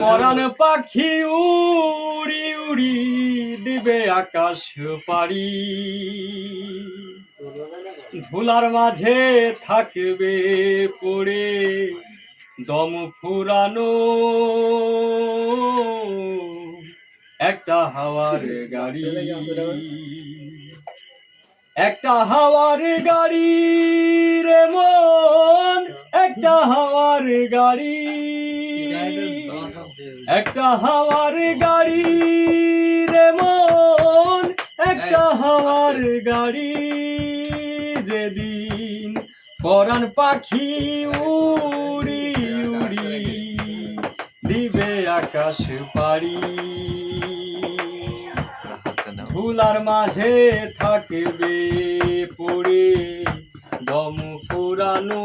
পরাণ পাখি উড়ি উড়ি দিবে আকাশ পাড়ি। ধুলার মাঝে থাকবে পড়ে দম ফুরানো। একটা হাওয়ার গাড়ি। একটা হাওয়ার গাড়ি রে মন, একটা হাওয়ার গাড়ি। একটা হাওয়ার গাড়ি রে মন একটা হাওয়ার গাড়ি যেদিন পরাণ পাখি উড়ি উড়ি দিবে আকাশ পাড়ি। ধুলার মাঝে থাকবে পড়ে দম পুরানো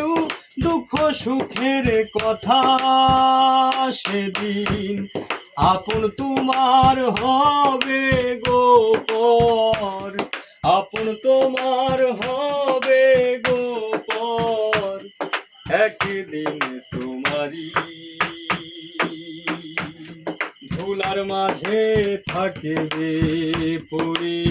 দুঃখ সুখের কথা সেদিন আপন তোমার হবে গোপর। আপন তোমার হবে গোপর। একদিন তোমারই ধুলার মাঝে থাকবে পড়ে